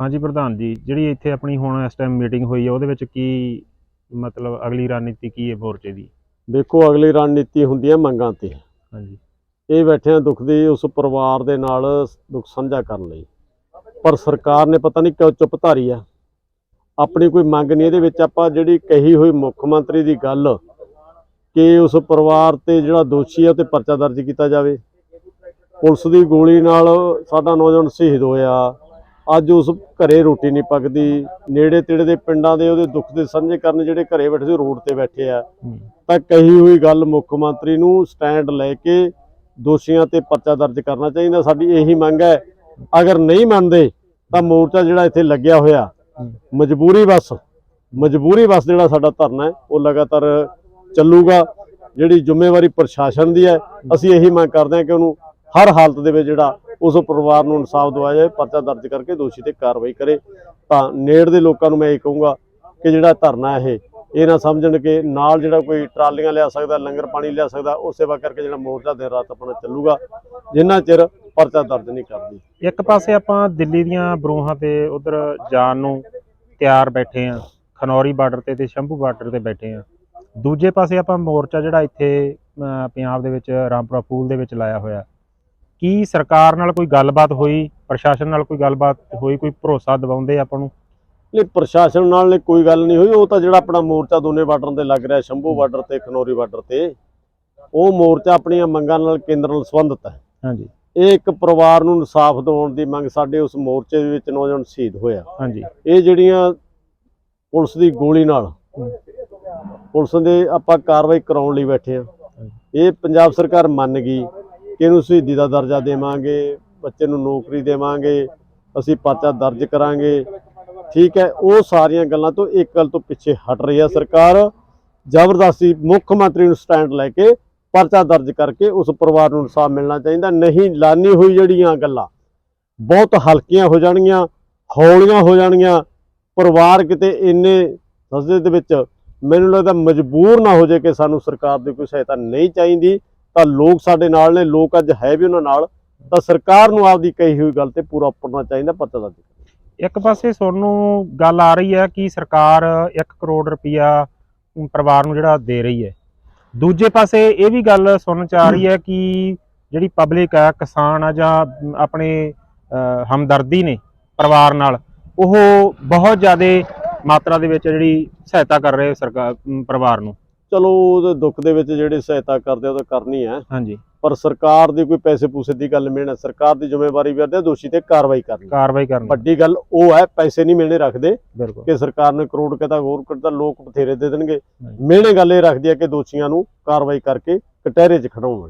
ਹਾਂਜੀ ਪ੍ਰਧਾਨ ਜੀ ਜਿਹੜੀ ਇੱਥੇ ਆਪਣੀ ਹੁਣ ਇਸ ਟਾਈਮ ਮੀਟਿੰਗ ਹੋਈ ਹੈ ਉਹਦੇ ਵਿੱਚ ਕੀ ਮਤਲਬ ਅਗਲੀ ਰਣਨੀਤੀ ਕੀ ਹੈ ਮੋਰਚੇ ਦੀ? ਦੇਖੋ ਅਗਲੀ ਰਣਨੀਤੀ ਹੁੰਦੀ ਹੈ ਮੰਗਾਂ ਤੇ। ਹਾਂਜੀ। ਇਹ ਬੈਠੇ ਆ ਦੁੱਖ ਦੀ ਉਸ ਪਰਿਵਾਰ ਦੇ ਨਾਲ ਦੁੱਖ ਸਾਂਝਾ ਕਰਨ ਲਈ। ਪਰ ਸਰਕਾਰ ਨੇ ਪਤਾ ਨਹੀਂ ਕਿਉਂ ਚੁੱਪ ਧਾਰੀ ਆ। ਆਪਣੀ ਕੋਈ ਮੰਗ ਨਹੀਂ ਇਹਦੇ ਵਿੱਚ ਆਪਾਂ ਜਿਹੜੀ ਕਹੀ ਹੋਈ ਮੁੱਖ ਮੰਤਰੀ ਦੀ ਗੱਲ ਕਿ ਉਸ ਪਰਿਵਾਰ ਤੇ ਜਿਹੜਾ ਦੋਸ਼ੀ ਆ ਤੇ ਪਰਚਾ ਦਰਜ ਕੀਤਾ ਜਾਵੇ। ਪੁਲਿਸ ਦੀ ਗੋਲੀ ਨਾਲ ਸਾਡਾ ਨੌਜਵਾਨ ਸ਼ਹੀਦ ਹੋਇਆ। ਅੱਜ ਉਸ ਘਰੇ ਰੋਟੀ ਨਹੀਂ ਪੱਕਦੀ ਨੇੜੇ ਤੇੜੇ ਦੇ ਪਿੰਡਾਂ ਦੇ ਉਹਦੇ ਦੁੱਖ ਦੇ ਸਾਂਝੇ ਕਰਨ ਜਿਹੜੇ ਘਰੇ ਬੈਠੇ ਸੀ ਰੋਡ ਤੇ ਬੈਠੇ ਆ। ਤਾਂ ਕਹੀ ਹੋਈ ਗੱਲ ਮੁੱਖ ਮੰਤਰੀ ਨੂੰ ਸਟੈਂਡ ਲੈ ਕੇ ਦੋਸ਼ੀਆਂ ਤੇ ਪਰਚਾ ਦਰਜ ਕਰਨਾ ਚਾਹੀਦਾ ਸਾਡੀ ਇਹੀ ਮੰਗ ਹੈ ਅਗਰ ਨਹੀਂ ਮੰਨਦੇ ਤਾਂ ਮੋਰਚਾ ਜਿਹੜਾ ਇੱਥੇ ਲੱਗਿਆ ਹੋਇਆ। ਮਜਬੂਰੀ ਬਸ ਮਜਬੂਰੀ ਬਸ ਜਿਹੜਾ ਸਾਡਾ ਧਰਨਾ ਹੈ ਉਹ ਲਗਾਤਾਰ ਚੱਲੂਗਾ ਜਿਹੜੀ ਜ਼ਿੰਮੇਵਾਰੀ ਪ੍ਰਸ਼ਾਸਨ ਦੀ ਹੈ ਅਸੀਂ ਇਹੀ ਮੰਗ ਕਰਦੇ ਹਾਂ ਕਿ ਉਹਨੂੰ ਹਰ ਹਾਲਤ ਦੇ ਵਿੱਚ ਜਿਹੜਾ ਉਸ ਪਰਿਵਾਰ ਨੂੰ ਇਨਸਾਫ ਦਿਵਾਇਆ ਜਾਏ ਪਰਚਾ ਦਰਜ ਕਰਕੇ ਦੋਸ਼ੀ ਤੇ ਕਾਰਵਾਈ ਕਰੇ। ਤਾਂ ਨੇੜ ਦੇ ਲੋਕਾਂ ਨੂੰ ਮੈਂ ਇਹ ਕਹੂੰਗਾ ਕਿ ਜਿਹੜਾ ਧਰਨਾ ਇਹ ਇਹ ਨਾ ਸਮਝਣ ਕਿ ਨਾਲ ਜਿਹੜਾ ਕੋਈ ਟਰਾਲੀਆਂ ਲਿਆ ਸਕਦਾ ਲੰਗਰ ਪਾਣੀ ਲਿਆ ਸਕਦਾ ਉਹ ਸੇਵਾ ਕਰਕੇ ਜਿਹੜਾ ਮੋਰਚਾ ਦਿਨ ਰਾਤ ਆਪਣਾ ਚੱਲੂਗਾ ਜਿੰਨਾ ਚਿਰ ਪਰਚਾ ਦਰਜ ਨਹੀਂ ਕਰਦੀ। ਇੱਕ ਪਾਸੇ ਆਪਾਂ ਦਿੱਲੀ ਦੀਆਂ ਬਰੂਹਾਂ ਤੇ ਉਧਰ ਜਾਣ ਨੂੰ ਤਿਆਰ ਬੈਠੇ ਆ ਖਨੌਰੀ ਬਾਰਡਰ ਤੇ ਤੇ ਸ਼ੰਭੂ ਬਾਰਡਰ ਤੇ ਬੈਠੇ ਆ ਦੂਜੇ ਪਾਸੇ ਆਪਾਂ ਮੋਰਚਾ ਜਿਹੜਾ ਇੱਥੇ ਅਹ, ਪੰਜਾਬ ਦੇ ਵਿੱਚ ਰਾਮਪੁਰਾ ਫੂਲ ਦੇ ਵਿੱਚ ਲਾਇਆ ਹੋਇਆ ਕੀ ਸਰਕਾਰ ਨਾਲ ਕੋਈ ਗੱਲਬਾਤ ਹੋਈ? ਪ੍ਰਸ਼ਾਸਨ ਨਾਲ ਕੋਈ ਗੱਲਬਾਤ ਹੋਈ? ਕੋਈ ਭਰੋਸਾ ਦਿਵਾਉਂਦੇ ਆਪਾਂ ਨੂੰ? ਨਹੀਂ ਪ੍ਰਸ਼ਾਸਨ ਨਾਲ ਨੇ ਕੋਈ ਗੱਲ ਨਹੀਂ ਹੋਈ। ਉਹ ਤਾਂ ਜਿਹੜਾ ਆਪਣਾ ਮੋਰਚਾ ਦੋਨੇ ਬਾਰਡਰਾਂ ਤੇ ਲੱਗ ਰਿਹਾ ਸ਼ੰਭੂ ਬਾਰਡਰ ਤੇ ਖਨੌਰੀ ਬਾਰਡਰ ਤੇ ਉਹ ਮੋਰਚਾ ਆਪਣੀਆਂ ਮੰਗਾਂ ਨਾਲ ਕੇਂਦਰ ਨਾਲ ਸੰਬੰਧਿਤ ਹੈ। ਹਾਂਜੀ। ਇਹ ਇੱਕ ਪਰਿਵਾਰ ਨੂੰ ਇਨਸਾਫ ਦਿਵਾਉਣ ਦੀ ਮੰਗ ਸਾਡੇ ਉਸ ਮੋਰਚੇ ਦੇ ਵਿੱਚ ਨੌਜਵਾਨ ਸ਼ਹੀਦ ਹੋਇਆ। ਹਾਂਜੀ। ਇਹ ਜਿਹੜੀਆਂ ਪੁਲਿਸ ਦੀ ਗੋਲੀ ਨਾਲ ਪੁਲਿਸ ਦੇ ਆਪਾਂ ਕਾਰਵਾਈ ਕਰਾਉਣ ਲਈ ਬੈਠੇ ਆ ਇਹ ਪੰਜਾਬ ਸਰਕਾਰ ਮੰਨ ਗਈ। ਇਹਨੂੰ ਸ਼ਹੀਦੀ ਦਾ ਦਰਜਾ ਦੇਵਾਂਗੇ, ਬੱਚੇ ਨੂੰ ਨੌਕਰੀ ਦੇਵਾਂਗੇ, ਅਸੀਂ ਪਰਚਾ ਦਰਜ ਕਰਾਂਗੇ। ਠੀਕ ਹੈ, ਉਹ ਸਾਰੀਆਂ ਗੱਲਾਂ ਤੋਂ ਇੱਕ ਗੱਲ ਤੋਂ ਪਿੱਛੇ ਹਟ ਰਹੀ ਹੈ ਸਰਕਾਰ। ਜ਼ਬਰਦਸਤੀ ਮੁੱਖ ਮੰਤਰੀ ਨੂੰ ਸਟੈਂਡ ਲੈ ਕੇ ਪਰਚਾ ਦਰਜ ਕਰਕੇ ਉਸ ਪਰਿਵਾਰ ਨੂੰ ਇਨਸਾਫ ਮਿਲਣਾ ਚਾਹੀਦਾ। ਨਹੀਂ, ਲਾਨੀ ਹੋਈ ਜਿਹੜੀਆਂ ਗੱਲਾਂ, ਬਹੁਤ ਹਲਕੀਆਂ ਹੋ ਜਾਣਗੀਆਂ, ਹੌਲੀਆਂ ਹੋ ਜਾਣਗੀਆਂ। ਪਰਿਵਾਰ ਕਿਤੇ ਇੰਨੇ ਸਜ਼ੇ ਦੇ ਵਿੱਚ ਮੈਨੂੰ ਲੱਗਦਾ ਮਜਬੂਰ ਨਾ ਹੋ ਜਾਏ ਕਿ ਸਾਨੂੰ ਸਰਕਾਰ ਦੀ ਕੋਈ ਸਹਾਇਤਾ ਨਹੀਂ ਚਾਹੀਦੀ। ਤਾਂ ਲੋਕ ਸਾਡੇ ਨਾਲ ਨੇ, ਲੋਕ ਅੱਜ ਹੈ ਵੀ ਉਹਨਾਂ ਨਾਲ, ਤਾਂ ਸਰਕਾਰ ਨੂੰ ਆਪਦੀ ਕਹੀ ਹੋਈ ਗੱਲ ਤੇ ਪੂਰਾ ਉਪਰਨਾ ਚਾਹੀਦਾ, ਪਤਾ ਦਰਜ ਇੱਕ ਪਾਸੇ ਤੁਹਾਨੂੰ ਗੱਲ ਆ ਰਹੀ ਹੈ ਕਿ ਸਰਕਾਰ 1 ਕਰੋੜ ਰੁਪਇਆ ਪਰਿਵਾਰ ਨੂੰ ਜਿਹੜਾ ਦੇ ਰਹੀ ਹੈ। ਦੂਜੇ ਪਾਸੇ ਇਹ ਵੀ ਗੱਲ ਸੁਣਨ ਚ ਆ ਰਹੀ ਹੈ ਕਿ ਜਿਹੜੀ ਪਬਲਿਕ ਹੈ ਕਿਸਾਨ ਆ ਜਾਂ ਆਪਣੇ ਹਮਦਰਦੀ ਨੇ ਪਰਿਵਾਰ ਨਾਲ, ਉਹ ਬਹੁਤ ਜ਼ਿਆਦਾ ਮਾਤਰਾ ਦੇ ਵਿੱਚ ਜਿਹੜੀ ਸਹਾਇਤਾ ਕਰ ਰਹੇ ਸਰਕਾਰ ਪਰਿਵਾਰ ਨੂੰ। ਚਲੋ ਉਹਦੇ ਦੁੱਖ ਦੇ ਵਿੱਚ ਜਿਹੜੇ ਸਹਾਇਤਾ ਕਰਦੇ ਉਹ ਤਾਂ ਕਰਨੀ ਹੈ ਹਾਂਜੀ। ਪਰ ਸਰਕਾਰ ਦੀ ਕੋਈ ਪੈਸੇ ਪੂਸੇ ਦੀ ਗੱਲ ਮਿਲਣਾ ਸਰਕਾਰ ਦੀ ਜ਼ਿੰਮੇਵਾਰੀ ਵੀ ਹੈ ਦੋਸ਼ੀ ਤੇ ਕਾਰਵਾਈ ਕਰਨੀ। ਕਾਰਵਾਈ ਕਰਨ। ਵੱਡੀ ਗੱਲ ਉਹ ਹੈ ਪੈਸੇ ਨਹੀਂ ਮਿਲਣੇ ਰੱਖਦੇ ਕਿ ਸਰਕਾਰ ਨੇ ਕਰੋੜ ਕਹਤਾ ਹੋਰ ਕਰਤਾ ਲੋਕ ਬਥੇਰੇ ਦੇ ਦੇਣਗੇ। ਮਿਹਣੇ ਗੱਲ ਇਹ ਰੱਖਦੀ ਹੈ ਕਿ ਦੋਸ਼ੀਆਂ ਨੂੰ ਕਾਰਵਾਈ ਕਰਕੇ ਕਟਹਿਰੇ 'ਚ ਖੜਾਉਣ।